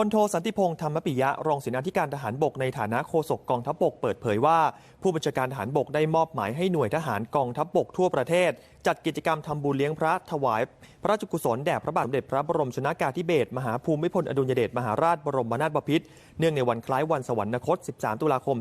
พลโทสันติพงษ์ธรรมปิยะรองศินาธิการทหารบกในฐานะโฆษกกองทัพบกเปิดเผยว่า ผู้บัญชาการทหารบกได้มอบหมายให้หน่วยทหารกองทัพบกทั่วประเทศ จัดกิจกรรมทำบุญเลี้ยงพระถวาย พระราชกุศลแด่พระบาทสมเด็จพระบรมชนากาธิเบศรมหาภูมิพลอดุลยเดชมหาราชบรมนาถบพิตรเนื่องในวันคล้ายวันสวรรคต 13 ตุลาคม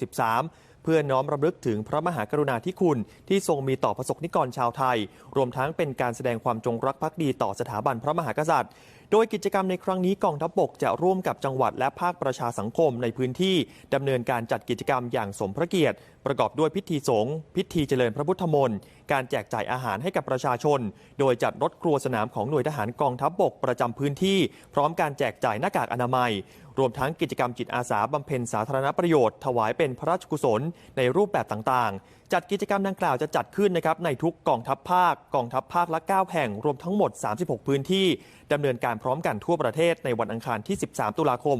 2563 เพื่อน้อมรำลึกถึงพระมหากรุณาธิคุณ ที่ทรงมีต่อประสบนิกรชาวไทย รวมทั้งเป็นการแสดงความจงรักภักดีต่อสถาบันพระมหากษัตริย์โดยกิจกรรมในครั้งนี้กองทัพบกจะร่วมกับจังหวัดและภาคประชาสังคมในพื้นที่ดำเนินการจัดกิจกรรมอย่างสมพระเกียรติประกอบด้วยพิธีสงฆ์พิธีเจริญพระพุทธมนต์การแจกจ่ายอาหารให้กับประชาชน โดยจัดรถครัวสนามของหน่วยทหารกองทัพบกประจำพื้นที่ พร้อมการแจกจ่ายหน้ากากอนามัยรวมทั้งกิจกรรมจิตอาสาบำเพ็ญสาธารณประโยชน์ ถวายเป็นพระราชกุศลในรูปแบบต่างๆ จัดกิจกรรมดังกล่าวจะจัดขึ้นนะครับในทุกกองทัพภาคกองทัพภาคละ9แห่งรวมทั้งหมด 36 พื้นที่ดำเนินการพร้อมกันทั่วประเทศในวันอังคารที่ 13 ตุลาคม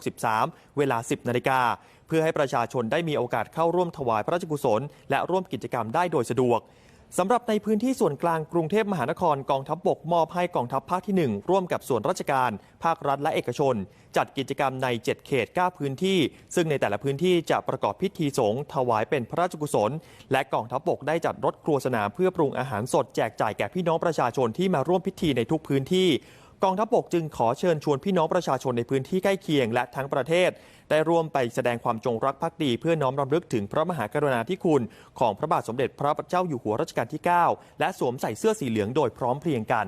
2563 เวลา 10 นาฬิกาเพื่อให้ประชาชนได้มีโอกาสเข้าร่วมถวายพระราชกุศล และร่วมกิจกรรมได้โดยสะดวก สำหรับในพื้นที่ส่วนกลางกรุงเทพมหานครกองทัพบบกมอบให้กองทัพภาคที่ 1 ร่วมกับส่วนราชการ ภาครัฐและเอกชน จัดกิจกรรมใน 7 เขต 9 พื้นที่ ซึ่งในแต่ละพื้นที่จะประกอบพิธีสงฆ์ถวายเป็นพระราชกุศล และกองทัพบบกได้จัดรถครัวสนามเพื่อปรุงอาหารสดแจกจ่ายแก่พี่น้องประชาชนที่มาร่วมพิธีในทุกพื้นที่ กองทัพบกจึงขอเชิญชวนพี่น้องประชาชนในพื้นที่ใกล้เคียงและทั้งประเทศ ได้ร่วมไปแสดงความจงรักภักดี เพื่อน้อมรำลึกถึงพระมหากรุณาธิคุณ ของพระบาทสมเด็จพระเจ้าอยู่หัวรัชกาลที่ 9 และสวมใส่เสื้อสีเหลืองโดยพร้อมเพรียงกัน